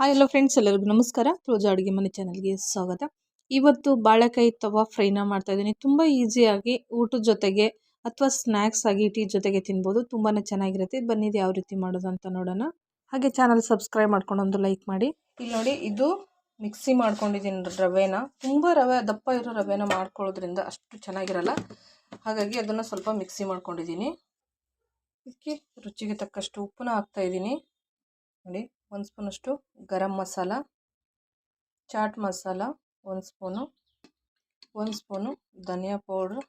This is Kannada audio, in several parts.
ಹಾಯ್ ಎಲ್ಲ ಫ್ರೆಂಡ್ಸ್ ಎಲ್ಲರಿಗೂ ನಮಸ್ಕಾರ. ರೋಜಾ ಅಡುಗೆ ಮನೆ ಚಾನಲ್ಗೆ ಸ್ವಾಗತ. ಇವತ್ತು ಬಾಳೆಕಾಯಿ ತವಾ ಫ್ರೈನ ಮಾಡ್ತಾ ಇದ್ದೀನಿ. ತುಂಬ ಈಸಿಯಾಗಿ ಊಟದ ಜೊತೆಗೆ ಅಥವಾ ಸ್ನ್ಯಾಕ್ಸ್ ಆಗಿ ಟೀ ಜೊತೆಗೆ ತಿನ್ಬೋದು. ತುಂಬಾ ಚೆನ್ನಾಗಿರುತ್ತೆ. ಬನ್ನಿದು ಯಾವ ರೀತಿ ಮಾಡೋದು ಅಂತ ನೋಡೋಣ. ಹಾಗೆ ಚಾನಲ್ ಸಬ್ಸ್ಕ್ರೈಬ್ ಮಾಡ್ಕೊಂಡು ಒಂದು ಲೈಕ್ ಮಾಡಿ. ಇಲ್ಲಿ ನೋಡಿ, ಇದು ಮಿಕ್ಸಿ ಮಾಡ್ಕೊಂಡಿದ್ದೀನಿ ರವೆನ. ತುಂಬ ರವೆ, ದಪ್ಪ ಇರೋ ರವೆನ ಮಾಡ್ಕೊಳ್ಳೋದ್ರಿಂದ ಅಷ್ಟು ಚೆನ್ನಾಗಿರಲ್ಲ. ಹಾಗಾಗಿ ಅದನ್ನು ಸ್ವಲ್ಪ ಮಿಕ್ಸಿ ಮಾಡ್ಕೊಂಡಿದ್ದೀನಿ. ಇದಕ್ಕೆ ರುಚಿಗೆ ತಕ್ಕಷ್ಟು ಉಪ್ಪನ್ನ ಹಾಕ್ತಾ ಇದ್ದೀನಿ. ನೋಡಿ ಒಂದು ಸ್ಪೂನಷ್ಟು ಗರಂ ಮಸಾಲ, ಚಾಟ್ ಮಸಾಲ, ಒಂದು ಸ್ಪೂನು ಒಂದು ಸ್ಪೂನು ಧನಿಯಾ ಪೌಡ್ರ್.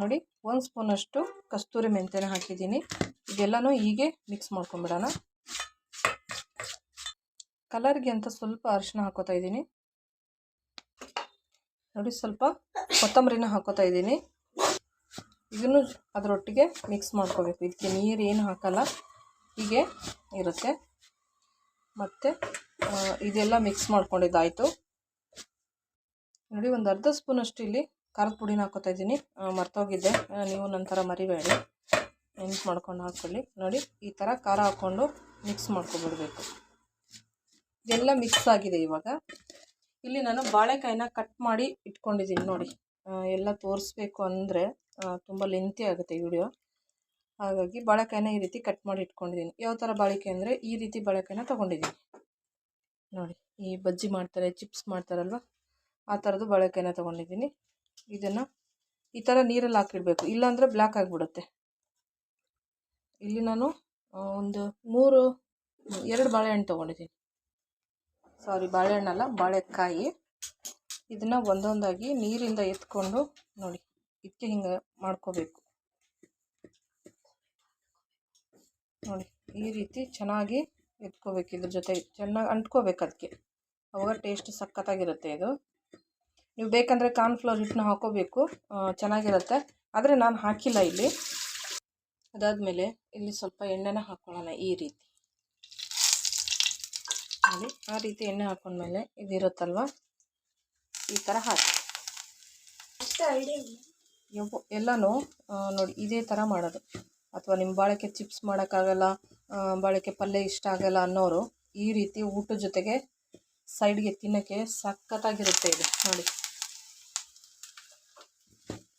ನೋಡಿ, ಒಂದು ಸ್ಪೂನಷ್ಟು ಕಸ್ತೂರಿ ಮೆಂತ್ಯನ ಹಾಕಿದ್ದೀನಿ. ಇದೆಲ್ಲನೂ ಹೀಗೆ ಮಿಕ್ಸ್ ಮಾಡ್ಕೊಂಬಿಡೋಣ. ಕಲರ್ಗೆ ಅಂತ ಸ್ವಲ್ಪ ಅರಿಶಿನ ಹಾಕೋತಾ ಇದ್ದೀನಿ. ನೋಡಿ, ಸ್ವಲ್ಪ ಕೊತ್ತಂಬರಿನ ಹಾಕೋತಾ ಇದ್ದೀನಿ. ಇದನ್ನು ಅದರೊಟ್ಟಿಗೆ ಮಿಕ್ಸ್ ಮಾಡ್ಕೋಬೇಕು. ಇದಕ್ಕೆ ನೀರು ಏನು ಹಾಕಲ್ಲ, ಹೀಗೆ ಇರುತ್ತೆ. ಮತ್ತು ಇದೆಲ್ಲ ಮಿಕ್ಸ್ ಮಾಡ್ಕೊಂಡಿದ್ದಾಯಿತು. ನೋಡಿ, ಒಂದು ಅರ್ಧ ಸ್ಪೂನಷ್ಟು ಇಲ್ಲಿ ಖಾರದ ಪುಡಿನ ಹಾಕೋತಾ ಇದ್ದೀನಿ. ಮರ್ತೋಗಿದ್ದೆ ನೀವು ನಂತರ ಮರಿಬೇಡಿ. ಮಿಕ್ಸ್ ಮಾಡ್ಕೊಂಡು ಹಾಕ್ಕೊಳ್ಳಿ. ನೋಡಿ, ಈ ಥರ ಖಾರ ಹಾಕ್ಕೊಂಡು ಮಿಕ್ಸ್ ಮಾಡ್ಕೊಬಿಡ್ಬೇಕು. ಇದೆಲ್ಲ ಮಿಕ್ಸ್ ಆಗಿದೆ ಇವಾಗ. ಇಲ್ಲಿ ನಾನು ಬಾಳೆಕಾಯಿನ ಕಟ್ ಮಾಡಿ ಇಟ್ಕೊಂಡಿದ್ದೀನಿ. ನೋಡಿ. ಎಲ್ಲ ತೋರಿಸ್ಬೇಕು ಅಂದರೆ ತುಂಬ ಲೆಂತಿ ಆಗುತ್ತೆ ವಿಡಿಯೋ ಹಾಗಾಗಿ ಬಾಳೆಕಾಯಿನ ಈ ರೀತಿ ಕಟ್ ಮಾಡಿ ಇಟ್ಕೊಂಡಿದ್ದೀನಿ ಯಾವ ಥರ ಬಾಳೆಕಾಯಿ ಅಂದರೆ, ಈ ರೀತಿ ಬಾಳೆಕಾಯಿನ ತೊಗೊಂಡಿದ್ದೀನಿ ನೋಡಿ, ಈ ಬಜ್ಜಿ ಮಾಡ್ತಾರೆ ಚಿಪ್ಸ್ ಮಾಡ್ತಾರಲ್ವ, ಆ ಥರದ್ದು ಬಾಳೆಕಾಯಿನ ತೊಗೊಂಡಿದ್ದೀನಿ ಇದನ್ನು ಈ ಥರ ನೀರಲ್ಲಿ ಹಾಕಿಡಬೇಕು. ಇಲ್ಲಾಂದರೆ ಬ್ಲ್ಯಾಕ್ ಆಗಿಬಿಡುತ್ತೆ. ಇಲ್ಲಿ ನಾನು ಒಂದು ಮೂರು, ಎರಡು ಬಾಳೆಹಣ್ಣು ತೊಗೊಂಡಿದ್ದೀನಿ ಸಾರಿ ಬಾಳೆಹಣ್ಣಲ್ಲ, ಬಾಳೆಕಾಯಿ. ಇದನ್ನು ಒಂದೊಂದಾಗಿ ನೀರಿಂದ ಎತ್ಕೊಂಡು ನೋಡಿ. ಇದಕ್ಕೆ ಹಿಂಗೆ ಮಾಡ್ಕೋಬೇಕು. ನೋಡಿ, ಈ ರೀತಿ ಚೆನ್ನಾಗಿ ಎತ್ಕೋಬೇಕು ಇದ್ರ ಜೊತೆ. ಚೆನ್ನಾಗಿ ಅಂಟ್ಕೋಬೇಕು ಅದಕ್ಕೆ ಅವಾಗ ಟೇಸ್ಟ್ ಸಖತ್ತಾಗಿರುತ್ತೆ ಇದು. ನೀವು ಬೇಕಂದರೆ ಕಾರ್ನ್ಫ್ಲವರ್ ಹಿಟ್ಟನ್ನ ಹಾಕೋಬೇಕು. ಚೆನ್ನಾಗಿರುತ್ತೆ. ಆದರೆ ನಾನು ಹಾಕಿಲ್ಲ ಇಲ್ಲಿ. ಅದಾದಮೇಲೆ ಇಲ್ಲಿ ಸ್ವಲ್ಪ ಎಣ್ಣೆನ ಹಾಕ್ಕೊಳ್ಳೋಣ ಈ ರೀತಿ. ನೋಡಿ, ಆ ರೀತಿ ಎಣ್ಣೆ ಹಾಕೊಂಡ್ಮೇಲೆ ಇದಿರುತ್ತಲ್ವ? ಈ ಥರ ಹಾಕಿ ಎಲ್ಲನೂ ನೋಡಿ ಇದೇ ಥರ ಮಾಡೋದು. ಅಥವಾ ನಿಮ್ಮ ಬಾಳೆಕೆ ಚಿಪ್ಸ್ ಮಾಡೋಕ್ಕಾಗಲ್ಲ ಬಾಳೆಕೆ ಪಲ್ಯ ಇಷ್ಟ ಆಗಲ್ಲ ಅನ್ನೋರು ಈ ರೀತಿ ಊಟದ ಜೊತೆಗೆ ಸೈಡ್ಗೆ ತಿನ್ನೋಕ್ಕೆ ಸಖತ್ತಾಗಿರುತ್ತೆ ಇದು ನೋಡಿ.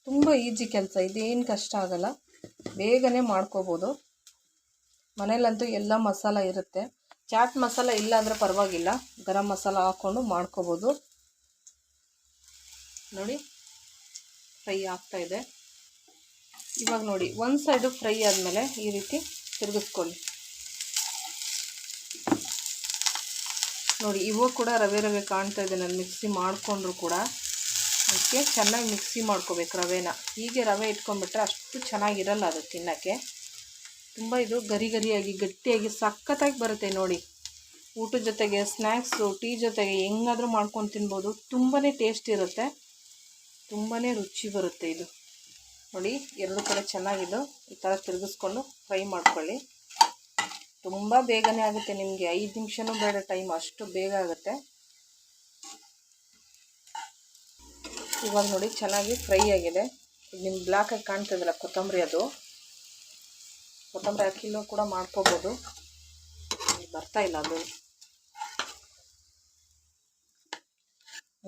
ತುಂಬ ಈಜಿ ಕೆಲಸ ಇದೇನು ಕಷ್ಟ ಆಗಲ್ಲ. ಬೇಗನೆ ಮಾಡ್ಕೋಬೋದು. ಮನೇಲಂತೂ ಎಲ್ಲ ಮಸಾಲ ಇರುತ್ತೆ. ಚಾಟ್ ಮಸಾಲ ಇಲ್ಲ ಅಂದರೆ ಪರವಾಗಿಲ್ಲ. ಗರಂ ಮಸಾಲ ಹಾಕ್ಕೊಂಡು ಮಾಡ್ಕೋಬೋದು. ನೋಡಿ, ಫ್ರೈ ಆಗ್ತಾ ಇದೆ. ಇವಾಗ ನೋಡಿ, ಒಂದು ಸೈಡು ಫ್ರೈ ಆದಮೇಲೆ ಈ ರೀತಿ ತಿರುಗಿಸ್ಕೊಳ್ಳಿ. ನೋಡಿ, ಇವಾಗ ಕೂಡ ರವೆ ರವೆ ಕಾಣ್ತಾ ಇದೆ ನಾನು ಮಿಕ್ಸಿ ಮಾಡಿಕೊಂಡ್ರು ಕೂಡ. ಅದಕ್ಕೆ ಚೆನ್ನಾಗಿ ಮಿಕ್ಸಿ ಮಾಡ್ಕೋಬೇಕು ರವೆನ. ಹೀಗೆ ರವೆ ಇಟ್ಕೊಂಡ್ಬಿಟ್ರೆ ಅಷ್ಟು ಚೆನ್ನಾಗಿರಲ್ಲ ಅದು ತಿನ್ನೋಕ್ಕೆ. ತುಂಬ ಇದು ಗರಿ ಗರಿಯಾಗಿ ಗಟ್ಟಿಯಾಗಿ, ಸಖತ್ತಾಗಿ ಬರುತ್ತೆ ನೋಡಿ. ಊಟದ ಜೊತೆಗೆ ಸ್ನ್ಯಾಕ್ಸು ಟೀ ಜೊತೆಗೆ ಹೆಂಗಾದರೂ ಮಾಡ್ಕೊಂಡು ತಿನ್ಬೋದು. ತುಂಬಾ ಟೇಸ್ಟ್ ಇರುತ್ತೆ. ತುಂಬಾ ರುಚಿ ಬರುತ್ತೆ ಇದು. ನೋಡಿ, ಎರಡು ಕಡೆ ಚೆನ್ನಾಗಿದ್ದು. ಈ ಥರ ತಿರುಗಿಸ್ಕೊಂಡು ಫ್ರೈ ಮಾಡ್ಕೊಳ್ಳಿ. ತುಂಬ ಬೇಗನೆ ಆಗುತ್ತೆ ನಿಮಗೆ. ಐದು ನಿಮಿಷನೂ ಬೇಡ ಟೈಮ್, ಅಷ್ಟು ಬೇಗ ಆಗುತ್ತೆ. ಇವಾಗ ನೋಡಿ, ಚೆನ್ನಾಗಿ ಫ್ರೈ ಆಗಿದೆ. ನಿಮ್ಮ ಬ್ಲ್ಯಾಕಾಗಿ ಕಾಣ್ತಿದ್ದಲ್ಲ ಕೊತ್ತಂಬರಿ ಅದು. ಕೊತ್ತಂಬರಿ ಹಾಕಿಲ್ಲೂ ಕೂಡ ಮಾಡ್ಕೋಬೋದು. ಬರ್ತಾ ಇಲ್ಲ ಅದು.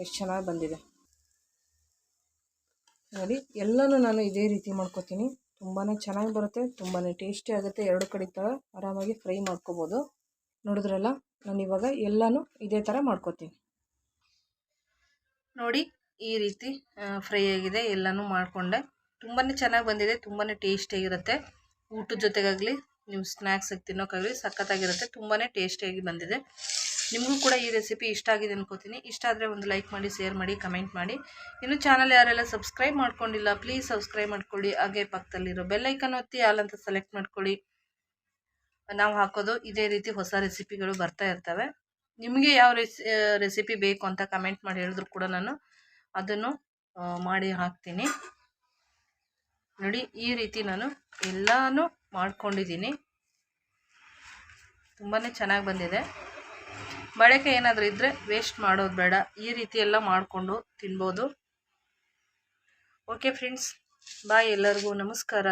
ಎಷ್ಟು ಚೆನ್ನಾಗಿ ಬಂದಿದೆ. ನೋಡಿ, ಎಲ್ಲನೂ ನಾನು ಇದೇ ರೀತಿ ಮಾಡ್ಕೋತೀನಿ. ತುಂಬಾ ಚೆನ್ನಾಗಿ ಬರುತ್ತೆ ತುಂಬಾ ಟೇಸ್ಟಿ ಆಗುತ್ತೆ. ಎರಡು ಕಡೆ ಥರ ಆರಾಮಾಗಿ ಫ್ರೈ ಮಾಡ್ಕೋಬೋದು. ನೋಡಿದ್ರಲ್ಲ, ನಾನು ಇವಾಗ ಎಲ್ಲನೂ ಇದೇ ಥರ ಮಾಡ್ಕೋತೀನಿ. ನೋಡಿ, ಈ ರೀತಿ ಫ್ರೈ ಆಗಿದೆ, ಎಲ್ಲನೂ ಮಾಡಿಕೊಂಡೆ. ತುಂಬಾ ಚೆನ್ನಾಗಿ ಬಂದಿದೆ ತುಂಬಾ ಟೇಸ್ಟಿಯಾಗಿರುತ್ತೆ ಊಟದ ಜೊತೆಗಾಗಲಿ ನೀವು ಸ್ನ್ಯಾಕ್ಸಿಗೆ ತಿನ್ನೋಕ್ಕಾಗಲಿ ಸಖತ್ತಾಗಿರುತ್ತೆ ತುಂಬಾ ಟೇಸ್ಟಿಯಾಗಿ ಬಂದಿದೆ. ನಿಮಗೂ ಕೂಡ ಈ ರೆಸಿಪಿ ಇಷ್ಟ ಆಗಿದೆ ಅನ್ಕೋತೀನಿ. ಇಷ್ಟ ಆದರೆ ಒಂದು ಲೈಕ್ ಮಾಡಿ ಶೇರ್ ಮಾಡಿ ಕಮೆಂಟ್ ಮಾಡಿ. ಇನ್ನು ಚಾನಲ್ ಯಾರೆಲ್ಲ ಸಬ್ಸ್ಕ್ರೈಬ್ ಮಾಡ್ಕೊಂಡಿಲ್ಲ ಪ್ಲೀಸ್ ಸಬ್ಸ್ಕ್ರೈಬ್ ಮಾಡ್ಕೊಳ್ಳಿ. ಹಾಗೆ ಪಕ್ಕದಲ್ಲಿರೋ ಬೆಲ್ಲೈಕನ್ ಒತ್ತಿ ಅಂತ ಸೆಲೆಕ್ಟ್ ಮಾಡ್ಕೊಳ್ಳಿ. ನಾವು ಹಾಕೋದು ಇದೇ ರೀತಿ ಹೊಸ ರೆಸಿಪಿಗಳು ಬರ್ತಾ ಇರ್ತವೆ. ನಿಮಗೆ ಯಾವ ರೆಸಿ ರೆಸಿಪಿ ಬೇಕು ಅಂತ ಕಮೆಂಟ್ ಮಾಡಿ ಹೇಳಿದ್ರು ಕೂಡ ನಾನು ಅದನ್ನು ಮಾಡಿ ಹಾಕ್ತೀನಿ. ನೋಡಿ, ಈ ರೀತಿ ನಾನು ಎಲ್ಲನೂ ಮಾಡ್ಕೊಂಡಿದ್ದೀನಿ. ತುಂಬಾ ಚೆನ್ನಾಗಿ ಬಂದಿದೆ. ಬಳಕೆ ಏನಾದರೂ ಇದ್ದರೆ ವೇಸ್ಟ್ ಮಾಡೋದು ಬೇಡ. ಈ ರೀತಿ ಎಲ್ಲ ಮಾಡಿಕೊಂಡು ತಿನ್ಬೋದು. ಓಕೆ ಫ್ರೆಂಡ್ಸ್ ಬಾಯ್ ಎಲ್ಲರಿಗೂ. ನಮಸ್ಕಾರ.